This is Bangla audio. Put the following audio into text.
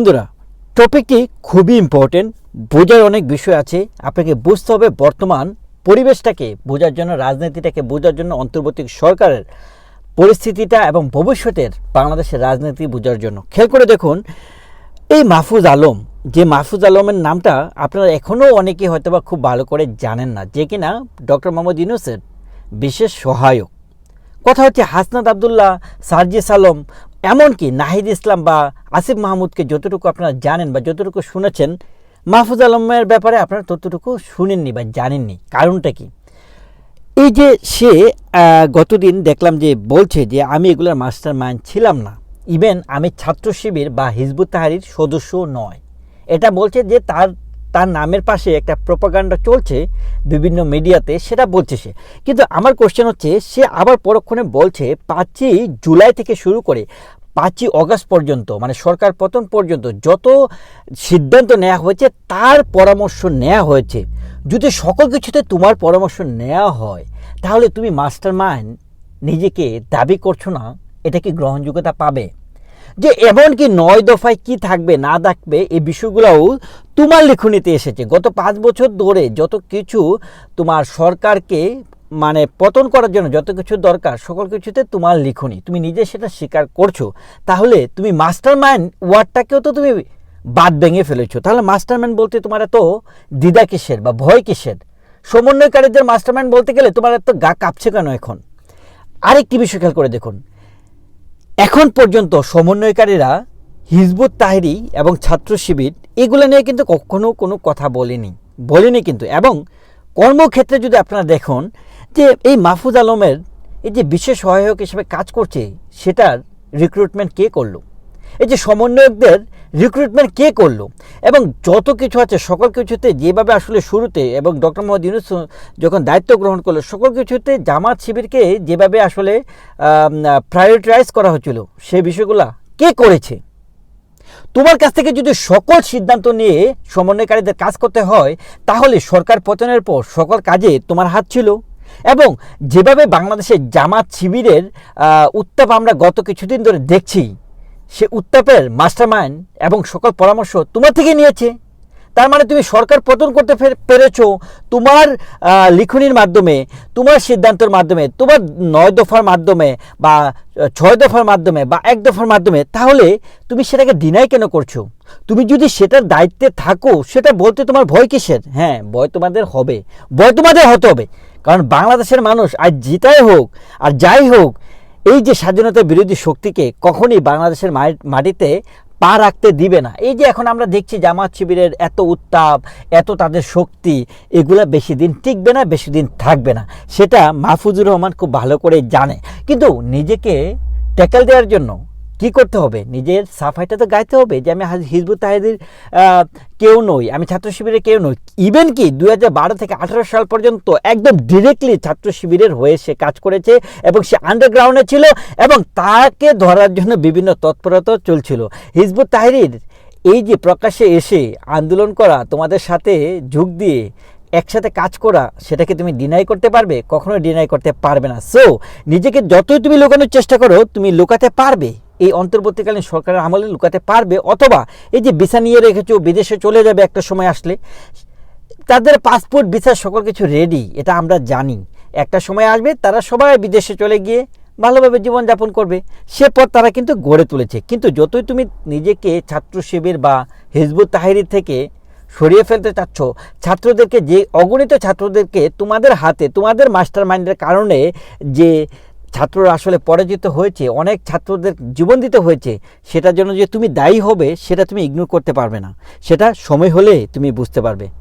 বন্ধুরা টপিকটি খুবই ইম্পর্টেন্ট বোঝার অনেক বিষয় আছে, আপনাকে বুঝতে হবে বর্তমান পরিবেশটাকে, বোঝার জন্য, রাজনীতিটাকে, বোঝার জন্য অন্তর্বর্তী সরকারের পরিস্থিতিটা এবং ভবিষ্যতের বাংলাদেশের রাজনীতি বোঝার জন্য। খেয়াল করে দেখুন, এই মাহফুজ আলম, যে মাহফুজ আলমের নামটা আপনারা এখনও অনেকে হয়তো বা খুব ভালো করে জানেন না, যে কিনা ডক্টর মোহাম্মদ ইউনুসের বিশেষ সহায়ক। কথা হচ্ছে হাসনাত আবদুল্লাহ, সার্জিস আলম এমনকি নাহিদ ইসলাম বা আসিফ মাহমুদকে যতটুকু আপনারা জানেন বা যতটুকু শুনেছেন, মাহফুজ আলমের ব্যাপারে আপনারা ততটুকু শুনেননি বা জানেননি। কারণটা কি? এই যে সে গতদিন দেখলাম যে বলছে যে, আমি এগুলোর মাস্টার মাইন্ড ছিলাম না। ইভেন আমি ছাত্র শিবির বা হিজবুত তাহারির সদস্য নয়। এটা বলছে যে তার তার নামের পাশে একটা প্রপাগান্ডা চলছে বিভিন্ন মিডিয়াতে সেটা বলছে সে। কিন্তু আমার কোশ্চেন হচ্ছে, সে আবার পরক্ষণে বলছে, পাঁচই জুলাই থেকে শুরু করে পাঁচই অগস্ট পর্যন্ত মানে সরকার পতন পর্যন্ত যত সিদ্ধান্ত নেওয়া হয়েছে, তার পরামর্শ নেওয়া হয়েছে। যদি সকল কিছুতে তোমার পরামর্শ নেওয়া হয়, তাহলে তুমি মাস্টার মাইন্ড নিজেকে দাবি করছ না, এটা কি গ্রহণযোগ্যতা পাবে? যে এমনকি নয় দফায় কি থাকবে, না থাকবে, এই বিষয়গুলোও তোমার লেখনীতে এসেছে। গত পাঁচ বছর ধরে যত কিছু তোমার সরকারকে মানে পতন করার জন্য যত কিছু দরকার, সকল কিছুতে তোমার লিখনি। তুমি নিজে সেটা স্বীকার করছ। তাহলে তুমি মাস্টার মাইন্ড ওয়ার্ডটাকেও তো তুমি বাদ ভেঙে ফেলেছো। তাহলে মাস্টার মাইন্ড বলতে তোমার এত দ্বিধা কিসের বা ভয় কিসের? সমন্বয়কারীদের মাস্টার মাইন্ড বলতে গেলে তোমার এত গা কাঁপছে কেন এখন? আরেকটি বিষয় খেয়াল করে দেখুন। এখন পর্যন্ত সমন্বয়কারীরা হিজবুত তাহরি এবং ছাত্র শিবির এগুলো নিয়ে কিন্তু কখনো কোনো কথা বলেনি বলেনি কিন্তু। এবং কর্মক্ষেত্রে যদি আপনারা দেখুন যে এই মাহফুজ আলমের এই যে বিশেষ সহায়ক হিসেবে কাজ করছে, সেটার রিক্রুটমেন্ট কে করল? এই যে সমন্বয়কদের রিক্রুটমেন্ট কে করল? এবং যত কিছু আছে, সকল কিছুতে যেভাবে আসলে শুরুতে এবং ডক্টর মোহাম্মদ ইউনুস যখন দায়িত্ব গ্রহণ করল, সকল কিছুতে জামাত শিবিরকে যেভাবে আসলে প্রায়োরিটাইজ করা হচ্ছিল, সে বিষয়গুলা কে করেছে? তোমার কাছ থেকে যদি সকল সিদ্ধান্ত নিয়ে সমন্বয়কারীদের কাজ করতে হয়, তাহলে সরকার পতনের পর সকল কাজে তোমার হাত ছিল। এবং যেভাবে বাংলাদেশের জামাত শিবিরের উত্তাপ আমরা গত কিছুদিন ধরে দেখছি সে উত্তাপের মাস্টারমাইন্ড এবং সকল পরামর্শ তোমার থেকে নিয়েছে। তার মানে তুমি সরকার পতন করতে পেরেছ তোমার লিখনির মাধ্যমে, তোমার সিদ্ধান্তের মাধ্যমে, তোমার নয় দফার মাধ্যমে বা ছয় দফার মাধ্যমে বা এক দফার মাধ্যমে। তাহলে তুমি সেটাকে ডিনাই কেন করছ? তুমি যদি সেটার দায়িত্বে থাকো, সেটা বলতে তোমার ভয় কিসের? হ্যাঁ ভয় তোমাদের হবে। ভয় তোমাদের হতে হবে। কারণ বাংলাদেশের মানুষ আর জিতাই হোক আর যাই হোক এই যে স্বাধীনতা বিরোধী শক্তিকে কখনই বাংলাদেশের মাটিতে পা রাখতে দিবে না। এই যে এখন আমরা দেখছি জামাত শিবিরের এত উত্তাপ, এত তাদের শক্তি, এগুলো বেশি দিন টিকবে না, বেশি দিন থাকবে না। সেটা মাহফুজুর রহমান খুব ভালো করে জানে। কিন্তু নিজেকে ট্যাকেল দেওয়ার জন্য কি করতে হবে? নিজের সাফাইটা তো গাইতে হবে যে আমি হাজ- হিজবুত তাহিদের কেউ নই, আমি ছাত্র শিবিরের কেউ নই। ইভেন কি দু বারো থেকে আঠারো সাল পর্যন্ত একদম ডিরেক্টলি ছাত্র শিবিরের হয়ে সে কাজ করেছে এবং সে আন্ডারগ্রাউন্ডে ছিল এবং তাকে ধরার জন্য বিভিন্ন তৎপরতা চলছিল। হিজবুত তাহিরির এই যে প্রকাশ্যে এসে আন্দোলন করা, তোমাদের সাথে যোগ দিয়ে একসাথে কাজ করা, সেটাকে তুমি ডিনাই করতে পারবে? কখনো ডিনাই করতে পারবে না। সো নিজেকে যতই তুমি লুকানোর চেষ্টা করো, তুমি লুকাতে পারবে। এই অন্তর্বর্তীকালীন সরকারের আমলে লুকাতে পারবে অথবা এই যে ভিসা নিয়ে রেখেছো, বিদেশে চলে যাবে একটা সময় আসলে, তাদের পাসপোর্ট ভিসা সকল কিছু রেডি এটা আমরা জানি। একটা সময় আসবে, তারা সবাই বিদেশে চলে গিয়ে ভালোভাবে জীবনযাপন করবে। সে পথ তারা কিন্তু গড়ে তুলেছে। কিন্তু যতই তুমি নিজেকে ছাত্র শিবির বা হিজবুত তাহিরির থেকে সরিয়ে ফেলতে চাচ্ছ, ছাত্রদেরকে যে অগণিত ছাত্রদেরকে তোমাদের হাতে, তোমাদের মাস্টার মাইন্ডের কারণে যে ছাত্ররা আসলে পরাজিত হয়েছে, অনেক ছাত্রদের জীবন দিতে হয়েছে, সেটার জন্য যে তুমি দায়ী হবে, সেটা তুমি ইগনোর করতে পারবে না। সেটা সময় হলে তুমি বুঝতে পারবে।